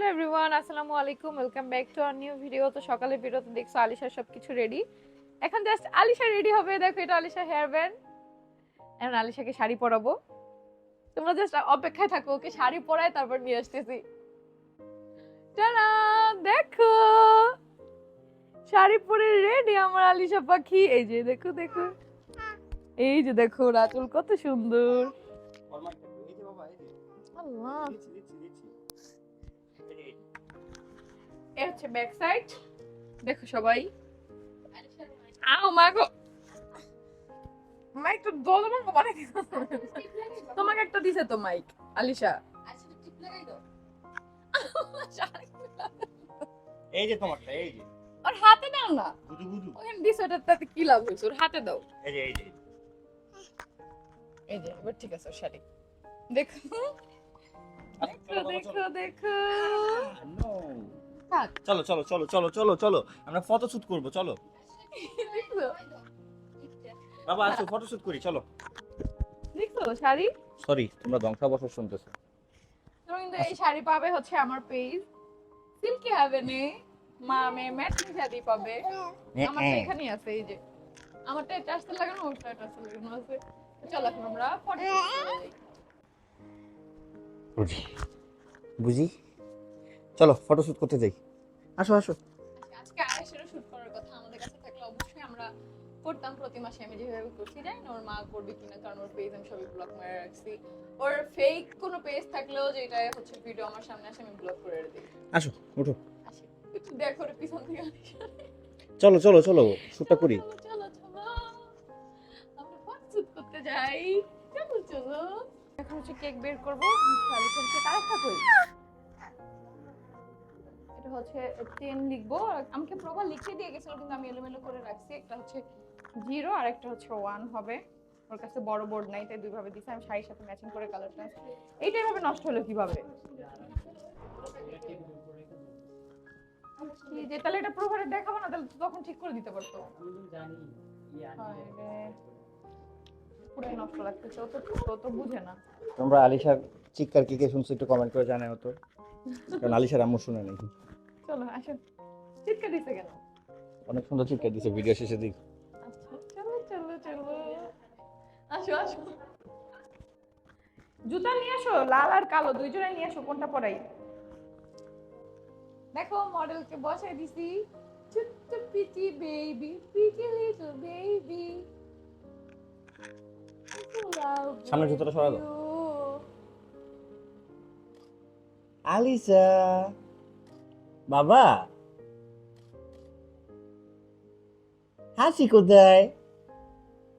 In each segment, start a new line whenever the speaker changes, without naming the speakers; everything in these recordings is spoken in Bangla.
হ্যালো এভরিওয়ান আসসালামু আলাইকুম। Welcome back to our new video তো সকালে ভিডিওতে দেখছ আলিশার সবকিছু রেডি এখন জাস্ট আলিশা রেডি হবে। দেখো এটা আলিশা হেয়ার ব্যান্ড এখন আলিশাকে শাড়ি পরাবো। তোমরা জাস্ট অপেক্ষায় থাকো ওকে শাড়ি পরায় তারপর নিয়ে আসতেছি। টানা দেখো! শাড়ি পরে রেডি আমার আলিশা পাখি। এই যে দেখো দেখো। এই যে দেখো রাতুল কত সুন্দর। আল্লাহ। এ হচ্ছে ব্যাক সাইড দেখো সবাই। আও মা গো। মাইক তো দোল মাঙ্গ বানাই তোমাকে একটা দিছে তো মাইক আলিশা।
এই যে তোমারটা এই যে।
ওর হাতে দাও না।
গুজু গুজু
ওখানে দিছে তাতে কি লাভ হয়েছে? ওর হাতে দাও।
এই যে এই যে।
এই যে এবার ঠিক আছে শাড়ি। দেখো। দেখো দেখো দেখো। থাক
চলো চলো চলো চলো চলো চলো। আমরা ফটো শুট করব চলো। বাবা আসো ফটো শুট করি চলো।
দেখছ শাড়ি?
সরি তোমরা ধ্বংসাবশেষ শুনতেছো।
তোমরা কিন্তু এই শাড়ি পাবে হচ্ছে আমার পেজ সিল্কি হ্যাভেনে মা মে ম্যাচিং শাড়ি পাবে। আমার তো এখানেই আছে এই যে। আমারটা টার্সেল লাগানো ওরটা টার্সেল লাগানো আছে। চলো এখন আমরা ফটো
বুঝি বুঝি? চলো ফটো শুট করতে যাই। আসো আসো।
আজকে আয়েশেরও শুট করার কথা আমাদের কাছে থাকলে অবশ্যই আমরা করতাম। প্রতি মাসে আমি যেভাবে করছি জানি না ওর মা করবে কিনা কারণ ওর পেজ আমি সবই ব্লক করে রাখছি। ওর ফেক কোনো পেজ থাকলেও যেটা হচ্ছে ভিডিও আমার সামনে আসে আমি ব্লক করে দিই
আসো
একটু দেখো ওর পিছন থেকে।
চলো চলো চলো শুটটা করি।
চলো চলো আমরা ফটোশুট করতে যাই। চলো চলো। এখন হচ্ছে কেক বের করব। কালিফোর্ন কেক আরেকটা কই এটা হচ্ছে টেন লিখব। আমাকে প্রভা লিখে দিয়ে গেছিল, কিন্তু আমি এলোমেলো করে রাখছি। একটা হচ্ছে জিরো আর একটা হচ্ছে ওয়ান হবে। ওর কাছে বড় বোর্ড নাই, তাই দুইভাবে দিছে। আমি শাড়ির সাথে ম্যাচিং করে কালারটা এইটা এভাবে নষ্ট হলো কীভাবে? যে, তাহলে এটা প্রোভারে দেখাবো না, তাহলে তখন ঠিক করে দিতে পারতো। পুরাই নষ্ট লাগতেছে ও তো তো বুঝে না।
তোমরা আলিশার চিৎকার কে কে শুনছো একটু কমেন্ট করে জানাও তো। কারণ আলিশার আম্মু শুনে নাকি
চলো আসো চিৎকার দিছে কেন?
অনেক সুন্দর চিৎকার দিছে ভিডিও শেষে দিক
আচ্ছা চলো চলো চলো। আসো আসো। জুতা নিয়ে আসো লাল আর কালো দুইজনে নিয়ে আসো কোনটা পরাই? দেখো মডেলকে বসাই দিছি। ছোট্ট pretty baby pretty little baby
সামনে জুতোটা সরাই দাও। আলিশা বাবা। হাসি কোথায়?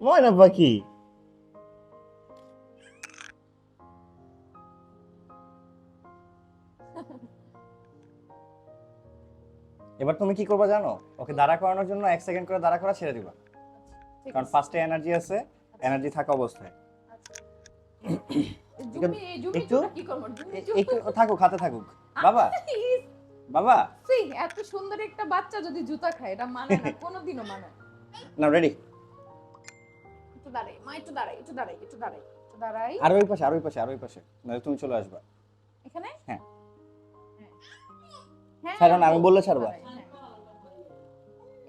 ময়না পাখি। এবার তুমি কি করবা জানো? ওকে দাঁড়া করানোর জন্য এক সেকেন্ড করে দাঁড়া করা ছেড়ে দিবা। কারণ ফার্স্টে এনার্জি আছে এনার্জি থাকা অবস্থায়।
জুমি
একটু- থাকুক হাতে থাকুক। বাবা। বাবা।
সি, এত সুন্দর একটা বাচ্চা যদি জুতা খায় এটা মানে না কোনোদিনও মানে না।
রেডি
একটু দাঁড়াই মা একটু দাঁড়াই একটু দাঁড়াই একটু দাঁড়াই একটু দাঁড়াই।
আর ওই পাশে আর ওই পাশে আর ওই পাশে নাহলে তুমি চলে আসবা।
এখানে?
হ্যাঁ।
হ্যাঁ।
ছাড়ো না, আমি বললে ছাড়বা।
হ্যাঁ।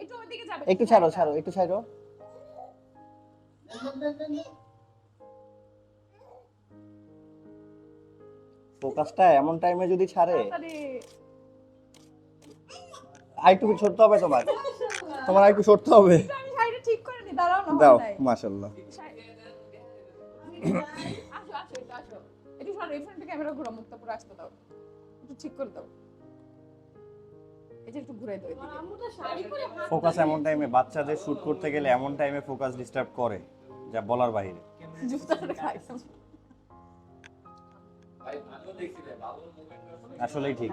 একটু ওইদিকে যাবে
একটু ছাড়ো ছাড়ো। একটু ছাড়ো। ফোকাসটা এমন টাইমে যদি ছাড়ে।
তাড়াতাড়ি।
আর একটু সরতে হবে তোমার। তোমার আর একটু সরতে হবে। দাও মাশাল্লাহ ফোকাস এমন টাইমে বাচ্চাদের শুট করতে গেলে এমন টাইমে ফোকাস ডিস্টার্ব করে যা বলার বাইরে। আসলেই ঠিক।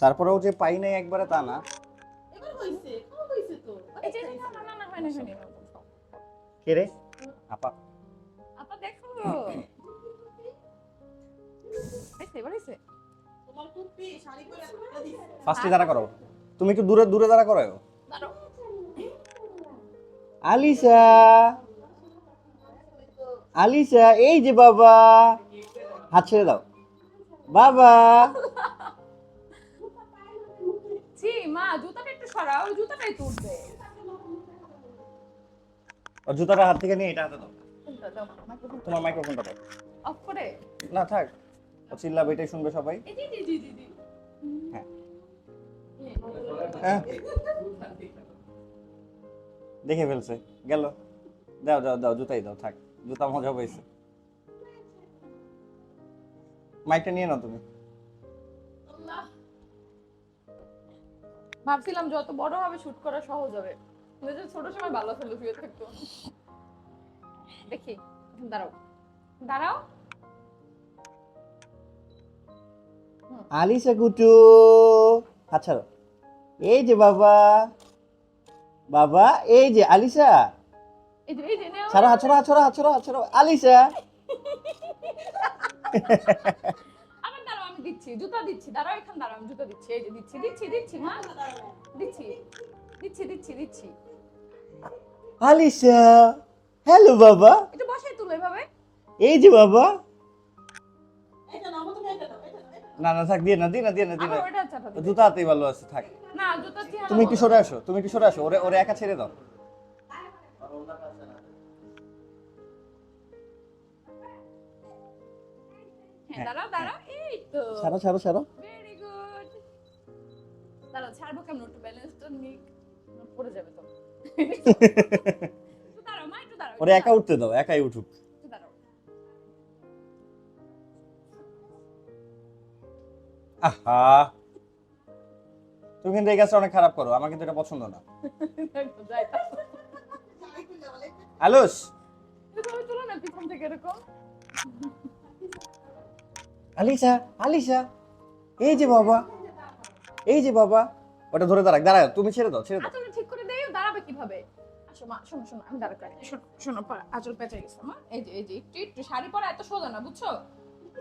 তারপরেও যে পাই নাই একবারে তা না। কে রে? আপা।
আপা দেখো। এসে এবার এসে
ফার্স্টে দাঁড়া করো। তুমি একটু দূরে দূরে দাঁড়া করো। আলিশা এই যে বাবা। হাত ছেড়ে দাও। বাবা।
মা জুতাটা একটু সরাও জুতাটাই তুলবে।
জুতাটা হাত থেকে নিয়ে এটা হাতে দাও। তোমার মাইক্রোফোনটা দাও।
অফ করে?
না থাক। ও চিল্লাবে এটাই শুনবে সবাই।
জি জি জি জি
হ্যাঁ। হ্যাঁ। দেখে ফেলছে। গেল। দাও দাও দাও জুতাই দাও থাক। জুতা মজা পাইছে। মাইকটা নিয়ে নাও তুমি।
আল্লাহ। ভাবছিলাম যত বড় হবে শুট করা সহজ হবে। কিন্তু ছোট সময় ভালো ছিল শুয়ে থাকতো। দেখি দাঁড়াও। দাঁড়াও।
আলিশা হাত ছাড়ো। এই যে বাবা বাবা এই যে আলিশা।
নেও।
ছাড়ো হাত ছাড়ো হাত ছাড়ো হাত ছাড়ো হাত ছাড়ো। আলিশা।
আবার দাঁড়াও আমি দিচ্ছি জুতা দিচ্ছি দাঁড়াও এখান দাঁড়াও আমি জুতা দিচ্ছি এই যে দিচ্ছি দিচ্ছি দিচ্ছি মা দিচ্ছি দিচ্ছি দিচ্ছি দিচ্ছি।
আলিশা হ্যালো বাবা।
এটা বসাই তুলো এভাবে।
এই যে বাবা। না না থাক দিয়ে না দিয়ে না দিয়ে না দিয়ে না।
ওটা চাপা দিবে।
জুতা হাতেই ভালো আছে থাক।
না জুতা
তুমি একটু সরে আসো তুমি একটু সরে আসো ওরে ওরে একা ছেড়ে দাও।
হ্যাঁ দাঁড়াও দাঁড়াও তো
ছাড়ো ছাড়ো ছাড়ো।
ভেরি গুড দাঁড়াও ছাড়বো কেমন? একটু ব্যালেন্সটা নিক পড়ে যাবে তো। দাঁড়াও মা একটু দাঁড়াও
ওরে একা উঠতে দাও একাই উঠুক। আহা। তুমি কিন্তু এই কাজটা অনেক খারাপ করো আমার কিন্তু এটা পছন্দ না। আলুস!
তুমি তুলো না পিছন থেকে এরকম।
আলিশা আলিশা। এই যে বাবা এই যে বাবা। ওটা ধরে দাঁড়াক দাঁড়ায় তুমি ছেড়ে দাও ছেড়ে দাও।
আঁচলটা ঠিক করে দেই দাঁড়াবে কীভাবে? আসো মা শোনো শোনো আমি দাঁড়া করে শোনো শোনো পা- আঁচল পেঁচে গেছে মা। এই যে এই যে একটু একটু শাড়ি পরা এত সোজা না বুঝছ?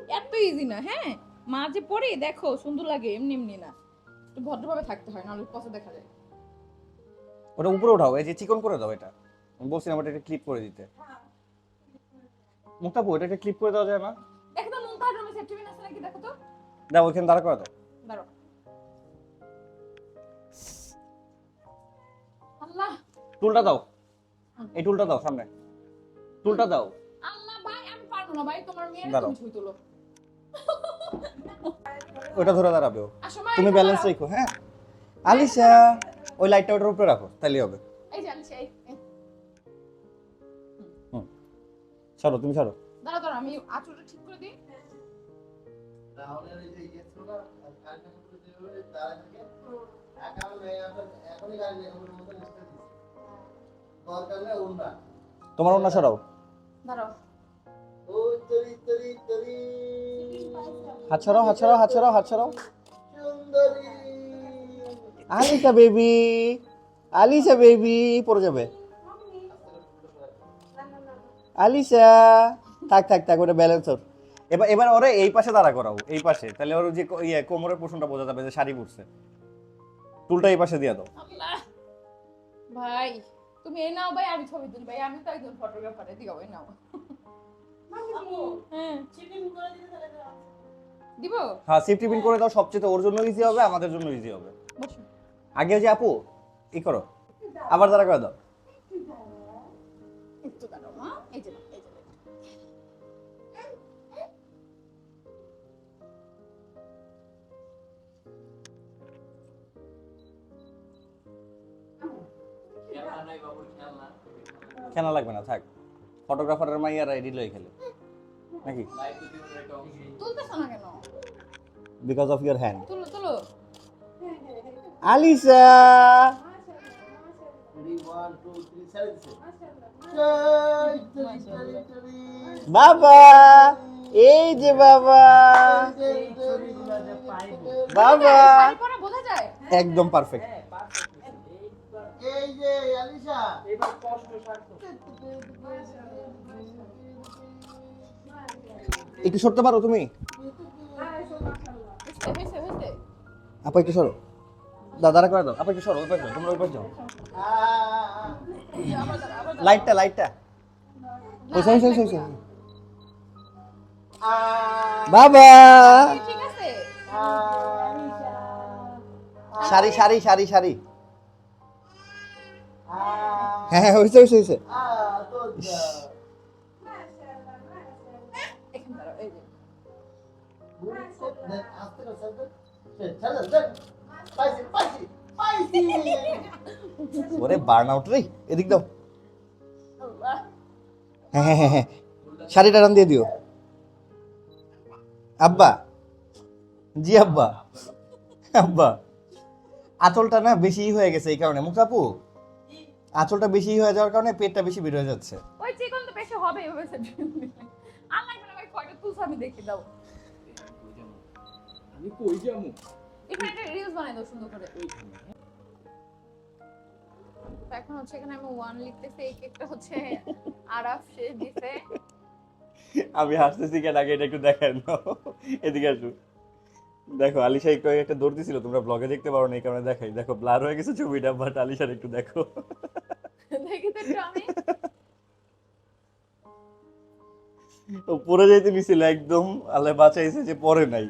এত ইজি না হ্যাঁ? মা যে পরে দেখো সুন্দর লাগে এমনি এমনি না। একটু ভদ্রভাবে থাকতে হয় নাহলে পথে দেখা যায়।
ওটা উপরে উঠাও এই যে চিকন করে দাও এটা। আমি বলছিলাম ওটা একটা ক্লিপ করে দিতে। মুখটা পো এটা একটা ক্লিপ করে দেওয়া যায় না?
দেখো তো?
দাও ওইখানে দাঁড়া করে দাও।
দাঁড়াও। আল্লাহ।
টুলটা দাও। এই টুলটা দাও সামনে। টুলটা দাও।
আল্লাহ ভাই আমি পারব না ভাই তোমার মেয়ের তুমি ছুঁই তুলো।
ওটা ধরে দাঁড়াবে তুমি ব্যালেন্স। রেখো হ্যাঁ? আলিশা ওই লাইটটা ওটার উপরে রাখো তাহলেই হবে।
এই যে আলিশা, এই এই।
তুমি
দাঁড়াও দাঁড়াও আমি আঁচলটা
তোমার অন্য সরাও।
দাঁড়াও।
হাত ছড়াও হাত ছড়াও হাত ছড়াও হাত ছড়াও আলিশা বেবি আলিশা বেবি পড়ে যাবে। আলিশা থাক থাক থাক ওটা ব্যালেন্স ওর। এবার এবার ওরে এই পাশে দাঁড়া করাও এই পাশে। তাহলে ওর যে ইয়ে কোমরের পোষণটা বোঝা যাবে যে শাড়ি পরছে টুলটা এই পাশে দিয়ে দাও।
ভাই তুমি এই নাও ভাই আমি ছবি তুলি ভাই আমি তো একজন ফটোগ্রাফার এদিকে ভাই নাও। হ্যাঁ। দিব?
হ্যাঁ সেফটি পিন করে দাও সবচেয়ে ওর জন্য ইজি হবে আমাদের জন্য ইজি হবে। আগে যে আপু ই করো। আবার দাঁড়া করে দাও। কেনা লাগবে না থাক। ফটোগ্রাফারের মাইয়ারা এডিট লই খেলে। নাকি?
তুলতেছো না কেন?
বিকজ অফ ইউর হ্যান্ড
তুলো তুলো।
আলিসা বাবা! এই যে বাবা! বাবা!
শাড়ি বোঝা যায়
একদম পারফেক্ট একটু সরতে পারো তুমি? আপা একটু সরো। দাদারা করে দাও? আপা একটু সরো ওই পাশে তোমরা ওই পাশে যাও। লাইটটা লাইটটা। ওই সাইড সাইড সাইড বাবা!
ঠিক আছে।
শাড়ি শাড়ি শাড়ি শাড়ি হ্যাঁ হ্যাঁ হয়েছে হয়েছে হয়েছে। ওরে বার্ন আউট রে এদিক দাও। হ্যাঁ হ্যাঁ হ্যাঁ হ্যাঁ শাড়িটা টান দিয়ে দিও। আব্বা জি আব্বা আব্বা। আঁচলটা না বেশি হয়ে গেছে এই কারণে। মুখাপু আঁচলটা বেশি হয়ে যাওয়ার কারণে পেটটা বেশি বের হয়ে যাচ্ছে।
ওই চিকন তো বেশি হবে এভাবে। আর লাগবে না ভাই, কয়টা তুলছো আমি দেখি দাও।
আমি কই যাব?
এখানে একটা reels বানাই দাও সুন্দর করে। এখন হচ্ছে এখানে আমি ওয়ান লিখতেছি এই কেকটা হচ্ছে আরাফ শেষ দিছে।
আমি হাসতেছি কেন? আগে এটা একটু দেখেন এদিকে আসো। দেখো আলিশা একটু আগে একটা দৌড় দিছিল তোমরা ব্লগে দেখতে পারো না এই কারণে দেখাই। দেখো ব্লার হয়ে গেছে ছবিটা বাট আলিশার একটু দেখো।
দেখি তো আমি।
ও যাইতে মিছিল একদম আল্লাহ বাঁচাইছে যে পরে নাই।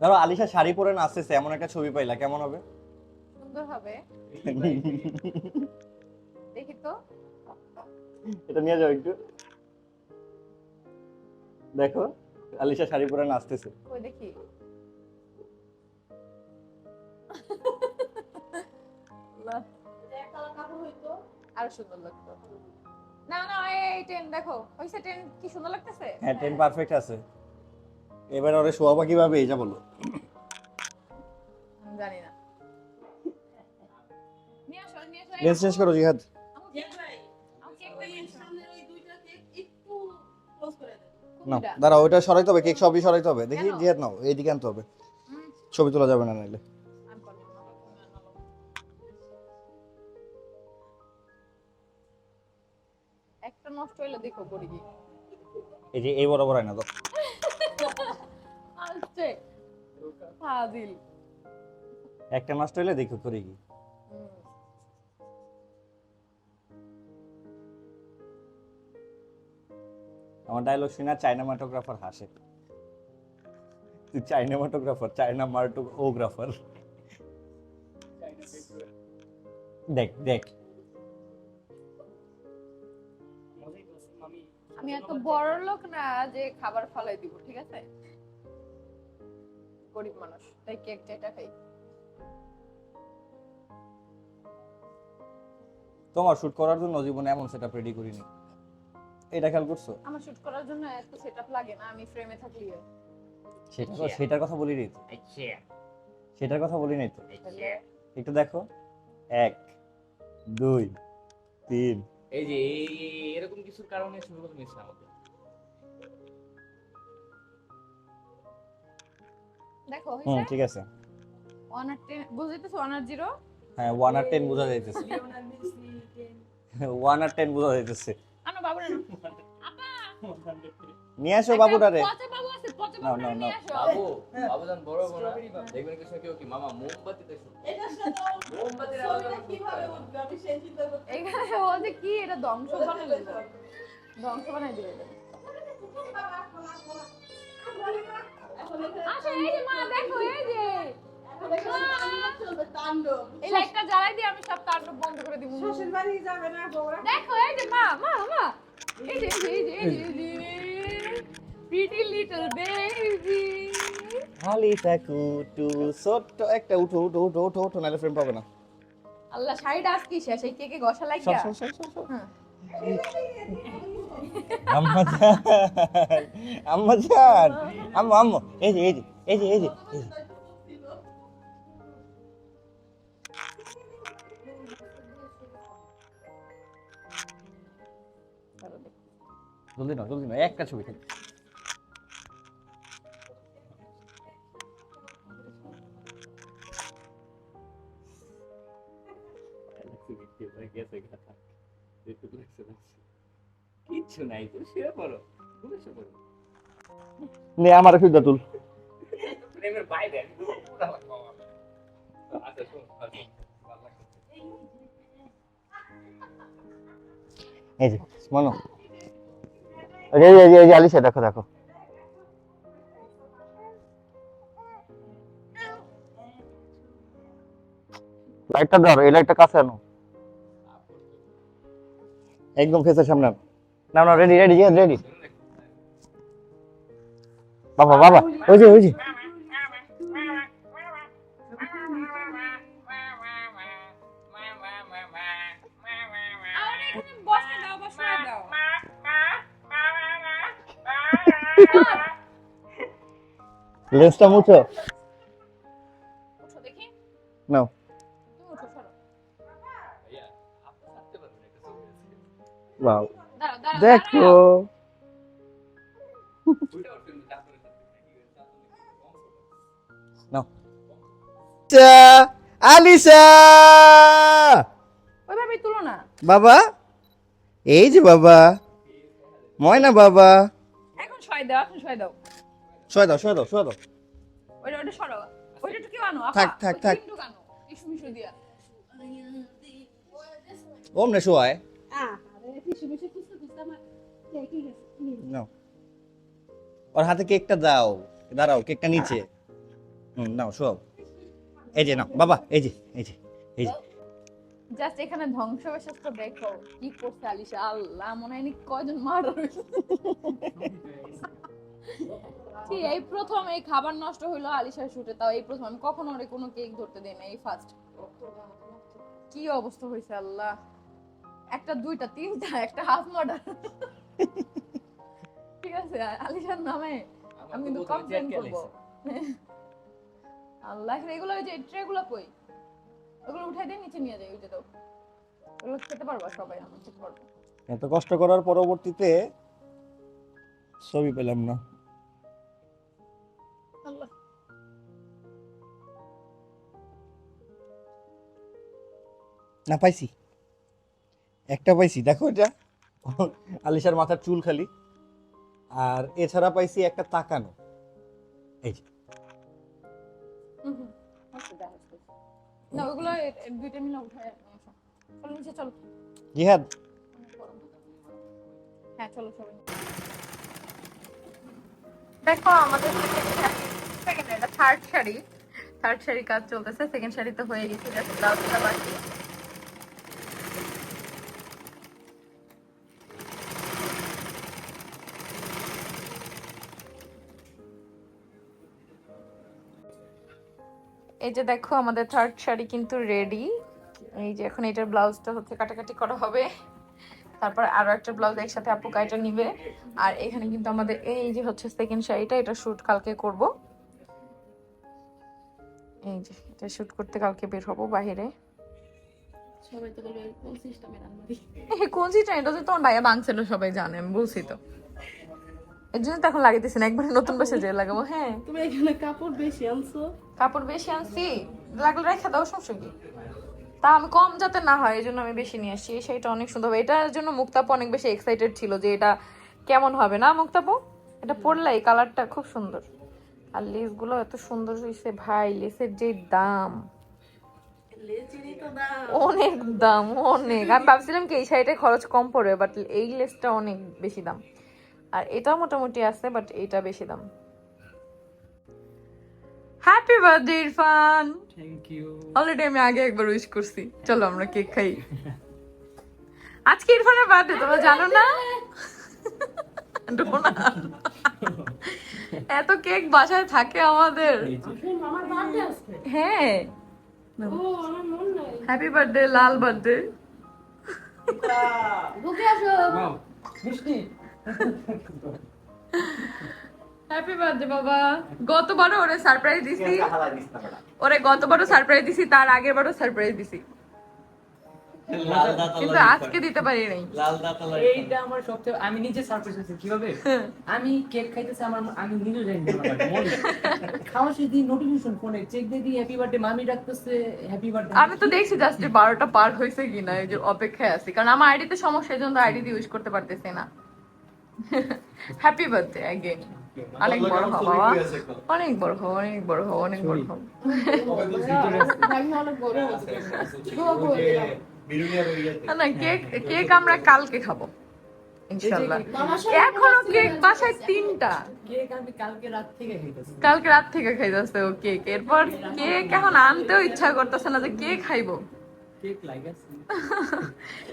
ধরো আলিশা শাড়ি পরে নাচতেছে এমন একটা ছবি পাইলা কেমন হবে?
সুন্দর হবে। দেখি তো।
এটা নিয়ে যাও একটু। দেখো আলিশা শাড়ি পরে নাচতেছে।
কই দেখি। আরও সুন্দর লাগতো। না না এই টেন দেখো। হইছে টেন কি সুন্দর লাগতেছে?
হ্যাঁ টেন পারফেক্ট আছে। এবার ওরে শোয়াবা কীভাবে? এইটা বলো।
আমি জানি না।
লেন্স চেঞ্জ করো জিহাদ। না? দাঁড়াও ওইটা সরাইতে হবে কেক সবই সরাইতে হবে। দেখি? জিহাদ নাও এইদিকে আনতে হবে। ছবি তোলা যাবে না নাইলে।
একটা নষ্ট হইলে দেখো করি কি।
এই যে এই বরাবর আয়না দাও।
আসছে ফাজিল।
একটা নষ্ট হইলে দেখো করি কি। আমার ডায়লগ শুনে চাইনামাটোগ্রাফার হাসে। তুই চাইনামাটোগ্রাফার চাইনা মার্টোগ্রাফার দেখ দেখ।
আমি এত বড় লোক না যে খাবার ফালাই দিব ঠিক আছে? গরিব মানুষ তাই কেক এটা খাই।
তোমার শুট করার জন্য জীবনে এমন সেটআপ রেডি করিনি। এটা খেয়াল করছ?
আমার শুট করার জন্য এত সেটআপ লাগে না আমি ফ্রেমে থাকলি
সেটা তো সেটার কথা বলি নি
আচ্ছা।
সেটার কথা বলি নাই তো।
আচ্ছা।
একটু দেখো। এক দুই তিন।
এই যে এরকম কিছুর কারণে শুরু করতে মিশছে আমাদের
দেখো
হুম ঠিক আছে।
ওয়ান আর টেন বুঝাইতেছো ওয়ান আর জিরো
হ্যাঁ ওয়ান আর টেন বোঝা যাইতেছে। ওয়ান আর টেন বোঝা যাইতেছে।
আনো বাবু আপা!
নিয়ে আসো
পচা বাবু আছে পচা
নাও,
বাবু
নাও,
নিয়ে
নাও।
বাবু বাবুজান বড় বড় দেখবেন কিছু কেউ কি? মামা
এখানে এটা ধ্বংস বানাই দিল ধ্বংস বানাই দিল এটা। আসো এই যে মা দেখো এই যে। এই লাইটটা জ্বালাই দিয়ে আমি সব তাণ্ডব বন্ধ করে দিব। দেখো এই যে মা মা মা। এই যে এই যে এই যে, এই যে প্রিটি লিটল বেবি
খালি কুটু ছোট্ট একটা উঠো উঠো উঠো উঠো উঠো নাহলে ফ্রেম পাবে না।
আল্লাহ শাড়িটা আজকে শেষ। এই কেকে গসা লাগিয়া?
আম্মা আম্মা আম্মা এই যে এই যে এই যে এই যে। জলদি নাও জলদি নাও একটা ছবি খালি
কিচ্ছু নাই তো শুয়ে পড়ো ঘুমিয়ে পড়ো
নে আমার সুবিধা তুল।
ফ্রেমের বাইরে। আচ্ছা শোন
এই যে মনো এই যে এই যে এই যে আলিশা দেখো দেখো। লাইটটা ধরো এই লাইটটা কাছে আনো। একদম ফেসের সামনে আনো। না না রেডি রেডি রেডি বাবা বাবা, ওই যে ওই যে। লেন্সটা মুছো। নাও।
তুমি
দেখো।
ওইভাবে তুলো না।
বাবা? এই যে বাবা। ময়না বাবা।
এখন শয় দাও এখন শয় দাও।
শোয় দাও শোয় দাও শোয় দাও।
ওইটা ওইটা সরো। ওইটা একটু কেউ আনো
থাক, থাক, থাক।
আনো, টিস্যু মিশু দিয়া।
ওম না শোয় নাও ওর হাতে কেকটা দাও। দাঁড়াও কেকটা নিচে। হুম নাও শোও। এই যে নাও বাবা এই যে এই যে এই যে।
জাস্ট এখানে ধ্বংসাবশেষটা দেখো। কি করছে আলিশা? আল্লাহ মনে হয় কয়জন মারা রয়েছে কি, এই প্রথম এই খাবার নষ্ট হইল আলিশার শুটে। তাও এই প্রথম। আমি কখনো ওরে কোনো কেক ধরতে দেই না এই ফার্স্ট কি অবস্থা হয়েছে আল্লাহ? একটা দুইটা তিনটা একটা হাফ মার্ডার ঠিক আছে আলিশার নামে আমি কিন্তু
তো
কমপ্লেন করব। আল্লাহ এগুলো ওই যে ট্রে গুলো কই? ওগুলো উঠাই দিয়ে নিচে নিয়ে যাই ওই যে দাও ওগুলো খেতে পারবা সবাই আমরা খেতে পারব।
এত কষ্ট করার পরবর্তীতে ছবি পেলাম না।
আল্লাহ।
না পাইছি। একটা পাইছি দেখো এটা। আলিশার মাথার চুল খালি। আর এছাড়া পাইছি একটা তাকানো। এই যে।
না ওগুলো এ- এ দুইটা মিলে উঠায় চলো নিচে চলো।
জিহাদ।
হ্যাঁ চলো সবাই দেখো আমাদের সেকেন্ড এটা থার্ড শাড়ি। থার্ড শাড়ি কাজ চলতেছে সেকেন্ড শাড়ি তো হয়ে গেছে জাস্ট ব্লাউজটা বাকি। এই যে দেখো আমাদের থার্ড শাড়ি কিন্তু রেডি এই যে এখন এটার ব্লাউজটা হচ্ছে কাটাকাটি করা হবে। তারপর আরও একটা ব্লাউজ একসাথে আপু কাইটা নিবে। আর এখানে কিন্তু আমাদের এই যে হচ্ছে সেকেন্ড শাড়িটা এটা শুট কালকে করব। এই যে এটা শুট করতে কালকে বের হব
বলবে কোন
সিটা এটা তো তোমার ভাইয়া বাংছিল সবাই জানে আমি বলছি তো। এর জন্য তো এখন লাগাইতেছি না একবার নতুন বাসে যে লাগাবো হ্যাঁ।
তুমি এখানে কাপড় বেশি আনছো।
কাপড় বেশি আনছি, লাগলে রেখে দাও, সমস্যা কি? তা আমি কম যাতে না হয় এই জন্য আমি বেশি নিয়ে আসছি। এই শাড়িটা অনেক সুন্দর হবে। এটার জন্য মুক্তাপু অনেক বেশি এক্সাইটেড ছিল যে এটা কেমন হবে, না মুক্তাপু? এটা পরলে এই কালারটা খুব সুন্দর। আর লেসগুলো এত সুন্দর হয়েছে ভাই, লেসের যে দাম। অনেক দাম, অনেক। আমি ভাবছিলাম কি এই শাড়িটা খরচ কম পড়বে বাট এই লেসটা অনেক বেশি দাম। আর এটা মোটামুটি আছে বাট এটা বেশি দাম। Happy birthday Irfan
thank you
already আমি আগে একবার উইশ করছি। চলো আমরা কেক খাই। আজকে ইরফানের বার্থডে তোমরা জানো না? এত কেক বাসায় থাকে আমাদের। হ্যাঁ।
ও আমার মন নাই।
হ্যাপি বার্থডে লাল বার্থডে
বুকে আসো।
মিষ্টি।
হ্যাপি বার্থডে বাবা। গতবারও ওরে সারপ্রাইজ দিছি। ওরে গতবারও সারপ্রাইজ দিছি তার আগের বারও সারপ্রাইজ দিছি কিন্তু আজকে দিতে পারি নাই।
এইটা আমার সবচেয়ে আমি নিজে সারপ্রাইজ হয়েছি কীভাবে? আমি কেক খাইতেছি আমার আমি নিজে জানি মনে খাওয়া শেষ দিন নোটিফিকেশন ফোনে চেক দিয়ে দিই হ্যাপি বার্থডে মামি ডাকতেছে হ্যাপি বার্থডে
আমি তো দেখছি জাস্ট বারোটা পার হয়েছে কিনা এই যে অপেক্ষায় আছি। কারণ আমার আইডিতে সমস্যা এই জন্য আইডি দিয়ে ইউজ করতে পারতেছি না। হ্যাপি বার্থডে অ্যাগেন অনেক বড় হও বাবা। অনেক বড় হও অনেক বড় হও অনেক বড় হও। না, কেক কেক আমরা কালকে খাব ইনশাল্লাহ।
এখনও
কেক বাসায় তিনটা।
কালকে রাত থেকে খাইতেছি।
কালকে রাত থেকে খাইতেছে ও কেক। এরপর কেক এখন আনতেও ইচ্ছা করতেছে না যে কে খাইবো।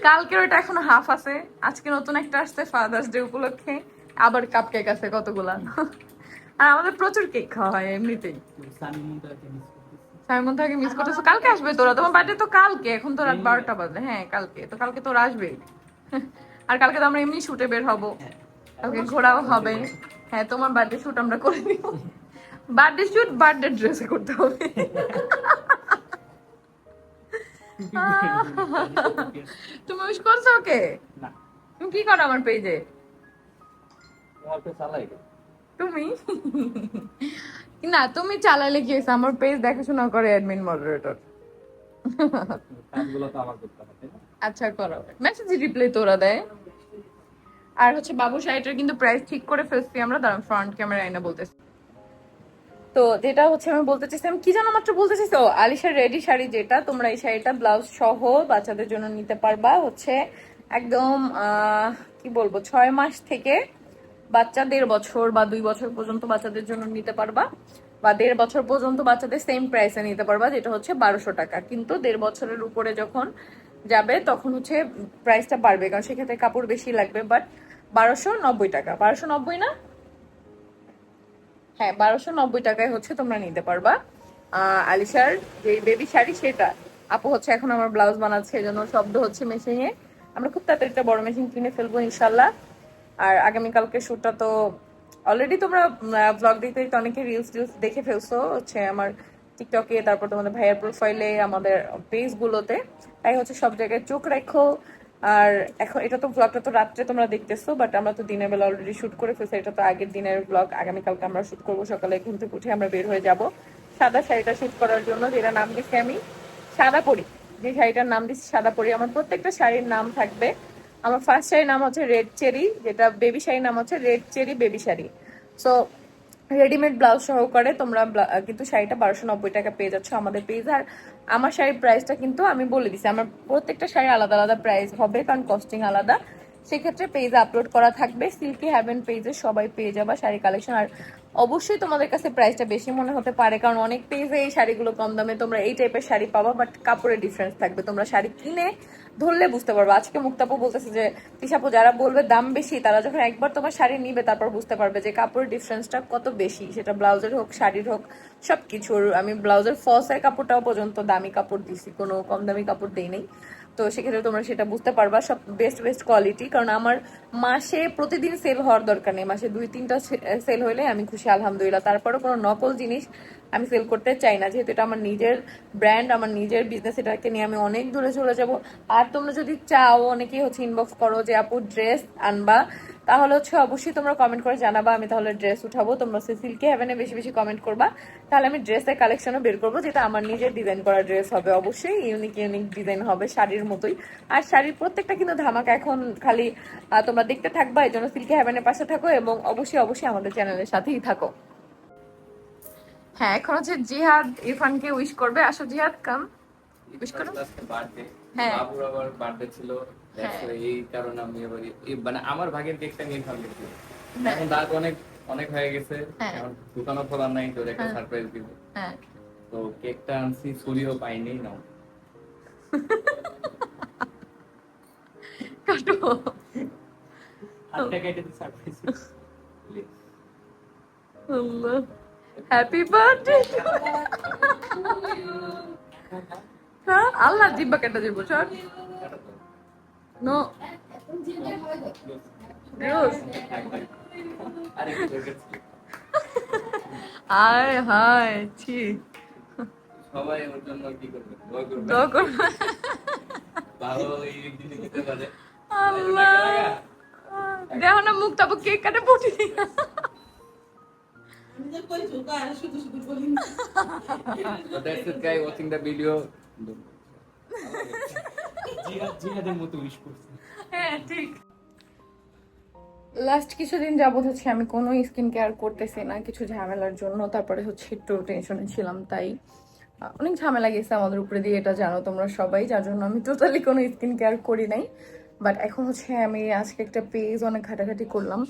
কালকের ওটা এখনও হাফ আছে। আজকে নতুন একটা আসছে ফাদার্স ডে উপলক্ষে। আবার কাপ কেক আছে কতগুলা? আর আমাদের প্রচুর কেক খাওয়া হয় এমনিতেই। সাইমন থেকে মিস করতেছো। কালকে আসবে তোরা? তোমার বার্থডে তো কালকে। এখন তো রাত বারোটা বাজে। হ্যাঁ কালকে। তো কালকে তোরা আসবে আর কালকে তো আমরা এমনি শুটে বের হব। কালকে ঘোরাও হবে। হ্যাঁ তোমার বার্থডে শুট আমরা করে দিব বার্থডে শুট বার্থডে ড্রেসে করতে হবে। তুমি উইশ করছ ওকে? তুমি কি করো আমার পেজে তুমি? না তুমি চালাইলে কি হয়েছে? আমার পেজ দেখাশোনা করে অ্যাডমিন মডারেটর
তো?
আচ্ছা করো। মেসেজ রিপ্লাই তোরা দেয় আর হচ্ছে বাবু শাড়িটার কিন্তু প্রাইস ঠিক করে ফেলছি আমরা। দাঁড়ান ফ্রন্ট ক্যামেরা এনে বলতেছি। তো যেটা হচ্ছে আমি বলতে চাইছিলাম কি জানো মাত্র বলতে চাইছি? ও আলিশার রেডি শাড়ি যেটা তোমরা এই শাড়িটা ব্লাউজ সহ বাচ্চাদের জন্য নিতে পারবা। হচ্ছে একদম কি বলব ছয় মাস থেকে বাচ্চা দেড় বছর বা দুই বছর পর্যন্ত বাচ্চাদের জন্য নিতে পারবা। বা দেড় বছর পর্যন্ত বাচ্চাদের সেম প্রাইসে নিতে পারবা, যেটা হচ্ছে বারোশো টাকা। কিন্তু দেড় বছরের উপরে যখন যাবে, তখন হচ্ছে প্রাইসটা বাড়বে, কারণ সেক্ষেত্রে কাপড় বেশি লাগবে। বাট বারোশো নব্বই টাকা। বারোশো নব্বই না? হ্যাঁ বারোশো নব্বই টাকায় হচ্ছে তোমরা নিতে পারবা। আলিশার যে বেবি শাড়ি, সেটা। আপু হচ্ছে এখন আমার ব্লাউজ বানাচ্ছে এই জন্য শব্দ হচ্ছে মেশিনে আমরা খুব তাড়াতাড়ি একটা বড় মেশিন কিনে ফেলব ইনশাল্লাহ আর আগামীকালকে শ্যুটটা তো অলরেডি তোমরা ব্লগ দিতে দিতে অনেকে রিলস টিলস দেখে ফেলছো। হচ্ছে আমার টিকটকে তারপর তোমাদের ভাইয়ের প্রোফাইলে আমাদের পেজগুলোতে তাই হচ্ছে সব জায়গায় চোখ রাখো। আর এখন এটা তো ব্লগটা তো রাত্রে তোমরা দেখতেছো বাট আমরা তো দিনের বেলা অলরেডি শুট করে ফেলছি। এটা তো আগের দিনের ব্লগ আগামীকালকে আমরা শুট করব সকালে, ঘুম থেকে উঠে আমরা বের হয়ে যাব। সাদা শাড়িটা শুট করার জন্য যেটা নাম দিচ্ছি আমি সাদা পরি। যে শাড়িটার নাম দিচ্ছি সাদা পরি। আমার প্রত্যেকটা শাড়ির নাম থাকবে। আমার ফার্স্ট শাড়ির নাম হচ্ছে রেড চেরি যেটা বেবি শাড়ির নাম হচ্ছে red cherry baby sari. So readymade blouse সহকারে তোমরা কিন্তু শাড়িটা বারোশো নব্বই টাকা পেয়ে যাচ্ছ আমাদের পেজ আর আমার শাড়ির প্রাইসটা কিন্তু আমি বলে দিছি, আমার প্রত্যেকটা শাড়ি আলাদা আলাদা প্রাইস হবে, কারণ কস্টিং আলাদা। সেক্ষেত্রে পেজে আপলোড করা থাকবে। সিল্কি হ্যাভেন পেজে সবাই পেয়ে যাবা শাড়ি কালেকশন আর অবশ্যই তোমাদের কাছে প্রাইসটা বেশি মনে হতে পারে, কারণ অনেক পেজে এই শাড়িগুলো কম দামে তোমরা এই টাইপের শাড়ি পাবা বাট কাপড়ের ডিফারেন্স থাকবে। তোমরা শাড়ি কিনে ধরলে বুঝতে পারবে। আজকে মুক্তাপু বলতেছে যে, তিশাপু যারা বলবে দাম বেশি, তারা যখন একবার তোমার শাড়ি নিবে, তারপর বুঝতে পারবে যে কাপড়ের ডিফারেন্সটা কত বেশি। সেটা ব্লাউজের হোক, শাড়ির হোক সব কিছুর আমি ব্লাউজের ফলসের কাপড়টাও পর্যন্ত দামি কাপড় দিছি, কোনো কম দামি কাপড় দিই নেই। তো সেক্ষেত্রে তোমরা সেটা বুঝতে পারবা সব বেস্ট বেস্ট কোয়ালিটি কারণ আমার মাসে প্রতিদিন সেল হওয়ার দরকার নেই। মাসে দুই তিনটা সেল হলে আমি খুশি আলহামদুলিল্লাহ। তারপরে কোনো নকল জিনিস আমি সেল করতে চাই না। যেহেতু এটা আমার নিজের ব্র্যান্ড আমার নিজের বিজনেস এটাকে নিয়ে আমি অনেক দূরে চলে যাব। আর তোমরা যদি চাও অনেকেই হচ্ছে ইনবক্স করো যে আপু ড্রেস আনবা? তাহলে হচ্ছে অবশ্যই তোমরা কমেন্ট করে জানাবা। আমি তাহলে ড্রেস উঠাবো। তোমরা সিল্কে হ্যাভেনে বেশি বেশি কমেন্ট করবা। তাহলে আমি ড্রেসের কালেকশনও বের করব যেটা আমার নিজের ডিজাইন করা ড্রেস হবে। অবশ্যই ইউনিক ইউনিক ডিজাইন হবে শাড়ির মতোই। আর শাড়ির প্রত্যেকটা কিন্তু ধামাকা। এখন খালি আহ, তোমরা দেখতে থাকবা এই জন্য সিল্কি হ্যাভেনের পাশে থাকো এবং অবশ্যই অবশ্যই আমাদের চ্যানেলের সাথেই থাকো। হ্যাঁ এখন হচ্ছে জিহাদ ইরফানকে উইশ করবে। আসো জিহাদ কাম Wish করো। হ্যাঁ।
বাবুর আবার বার্থডে ছিল। এই কারণে আমি এবার মানে আমার ভাগের কেকটা নিয়ে ভাবছি এখন দাঁত অনেক অনেক হয়ে গেছে।
হ্যাঁ।
এখন দোকানও খোলা নাই তোর একটা
হ্যাঁ।
সারপ্রাইজ দিব।
হ্যাঁ।
তো কেকটা আনছি ছুরিও পাইনি নাও।
কাটো হ্যাপি বার্থডে হ্যাঁ আল্লাহ জিব্বা কেটে দিব সর নো? আয় হায় ছি।
সবাই ওর জন্য কি করবে? দোয়া করবে।
দোয়া করো।
ভালো এই দিতে পারে।
আল্লাহ। দেখো না মুখ তারপর কেক কাটে পটি।
So that's watching the video.
জিহাদের মতো উইশ করছে।
হ্যাঁ ঠিক। লাস্ট কিছুদিন যাবত হচ্ছে আমি কোনো স্কিন কেয়ার করতেছি না কিছু ঝামেলার জন্য। তারপরে হচ্ছে একটু টেনশনে ছিলাম তাই অনেক ঝামেলা গেছে আমাদের উপরে দিয়ে এটা জানো তোমরা সবাই যার জন্য আমি টোটালি কোনো স্কিন কেয়ার করি নাই। বাট এখন হচ্ছে আমি আজকে একটা পেজ অনেক ঘাটাঘাটি করলাম।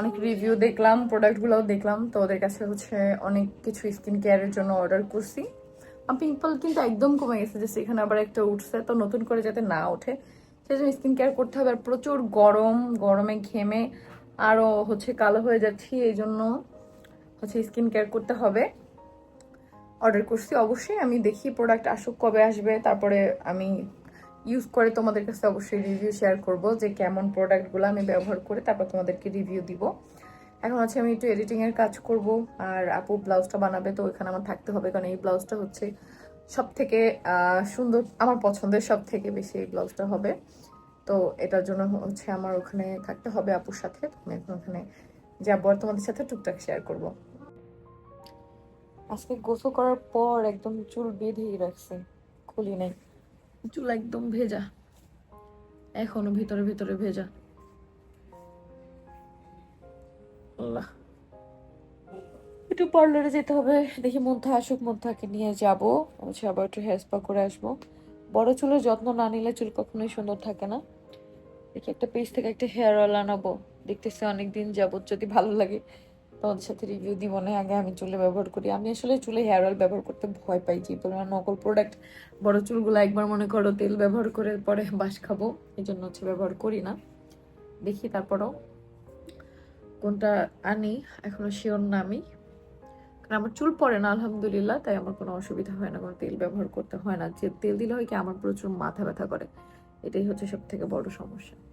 অনেক রিভিউ দেখলাম প্রোডাক্টগুলোও দেখলাম। তো ওদের কাছে হচ্ছে অনেক কিছু স্কিন কেয়ারের জন্য অর্ডার করছি। পিম্পল কিন্তু একদম কমে গেছে যে সেখানে আবার একটা উঠছে। তো নতুন করে যাতে না ওঠে সেজন্য স্কিন কেয়ার করতে হবে। আর প্রচুর গরম, গরমে ঘেমে আরও হচ্ছে কালো হয়ে যাচ্ছি, এই জন্য হচ্ছে স্কিন কেয়ার করতে হবে। অর্ডার করছি। অবশ্যই আমি দেখি প্রোডাক্ট আসুক কবে আসবে। তারপরে আমি ইউজ করে তোমাদের কাছে অবশ্যই রিভিউ শেয়ার করব যে কেমন প্রোডাক্টগুলো আমি ব্যবহার করে তারপর তোমাদেরকে রিভিউ দিব। এখন হচ্ছে আমি একটু এডিটিংয়ের কাজ করব আর আপু ব্লাউজটা বানাবে, তো ওইখানে আমার থাকতে হবে কারণ এই ব্লাউজটা হচ্ছে সব থেকে সুন্দর, আমার পছন্দের সব থেকে বেশি এই ব্লাউজটা হবে। তো এটার জন্য হচ্ছে আমার ওখানে থাকতে হবে আপুর সাথে আমি এখন ওখানে যাব আর তোমাদের সাথে টুকটাক শেয়ার করব। আজকে গোসল করার পর একদম চুল বেঁধেই রাখছে, খুলি নাই। চুল একদম ভেজা। এখনও ভিতরে ভিতরে ভেজা। আল্লাহ। একটু পার্লারে যেতে হবে। দেখি মধ্যে আসুক মধ্যাকে নিয়ে যাব। হচ্ছে আবার একটু হেয়ার স্পা করে আসব। বড় চুলের যত্ন না নিলে চুল কখনোই সুন্দর থাকে না। দেখি একটা পেজ থেকে একটা হেয়ার অয়েল আনাবো। দেখতেছি অনেকদিন যাবত যদি ভালো লাগে। তোমাদের সাথে রিভিউ দিব, না আগে আমি চুলে ব্যবহার করি। আমি আসলে চুলে হেয়ার অয়েল ব্যবহার করতে ভয় পাই যে পরিমাণ নকল প্রোডাক্ট বড় চুলগুলো একবার মনে করো তেল ব্যবহার করে পরে বাস খাব এই জন্য হচ্ছে ব্যবহার করি না। দেখি তারপরও কোনটা আনি, এখনও শিওর না আমি। কারণ আমার চুল পড়ে না, আলহামদুলিল্লাহ, তাই আমার কোনো অসুবিধা হয় না, কোনো তেল ব্যবহার করতে হয় না। যে তেল দিলে হয় কি, আমার প্রচুর মাথা ব্যথা করে। এটাই হচ্ছে সব থেকে বড় সমস্যা।